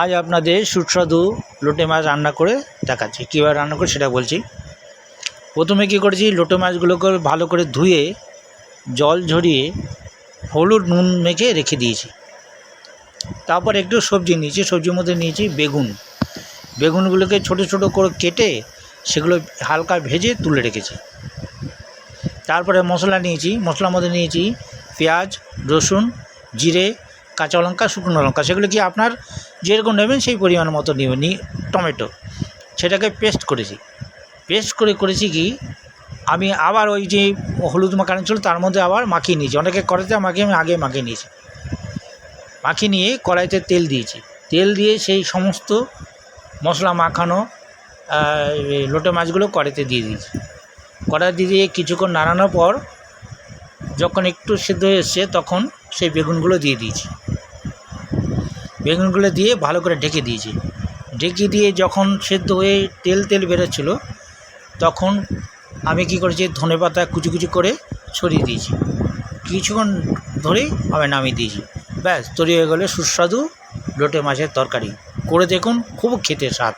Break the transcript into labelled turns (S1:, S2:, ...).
S1: আজ আপনাদের সুস্বাদু লোটে মাছ রান্না করে দেখাচ্ছি। কীভাবে রান্না করে সেটা বলছি। প্রথমে কী করেছি, লোটে মাছগুলোকে ভালো করে ধুয়ে জল ঝরিয়ে হলুদ নুন মেখে রেখে দিয়েছি। তারপর একটু সবজি নিয়েছি, সবজির মধ্যে নিয়েছি বেগুন। বেগুনগুলোকে ছোট ছোট করে কেটে সেগুলো হালকা ভেজে তুলে রেখেছি। তারপরে মশলা নিয়েছি, মশলার মধ্যে নিয়েছি পেঁয়াজ, রসুন, জিরে কাঁচা লঙ্কা, শুকনো লঙ্কা, সেগুলো কি আপনার যেরকম নেবেন সেই পরিমাণ মতো নেবেন টমেটো। সেটাকে পেস্ট করেছি। পেস্ট করে করেছি কি, আমি আবার ওই যে হলুদ মাখানো ছিল তার মধ্যে আবার মাখিয়ে নিয়েছি। অনেকে কড়াইতে মাখিয়ে, আমি আগে মাখিয়ে নিয়েছি। মাখিয়ে নিয়ে কড়াইতে তেল দিয়েছি। তেল দিয়ে সেই সমস্ত মশলা মাখানো লোটে মাছগুলো কড়াইতে দিয়ে দিয়েছি। কড়াই দিয়ে দিয়ে কিছুক্ষণ নাড়ানোর পর যখন একটু সেদ্ধ হয়ে এসছে, তখন সেই বেগুনগুলো দিয়ে দিয়েছি। বেগুনগুলো দিয়ে ভালো করে ঢেকে দিয়েছি। ঢেকে দিয়ে যখন সেদ্ধ হয়ে তেল তেল বেরোচ্ছিল, তখন আমি কি করেছি, ধনে পাতা কুচি কুচি করে ছড়িয়ে দিয়েছি। কিছুক্ষণ ধরেই আমি নামিয়ে দিয়েছি। ব্যাস, তৈরি হয়ে গেলে সুস্বাদু লোটে মাছের তরকারি। করে দেখুন, খুব খেতে স্বাদ।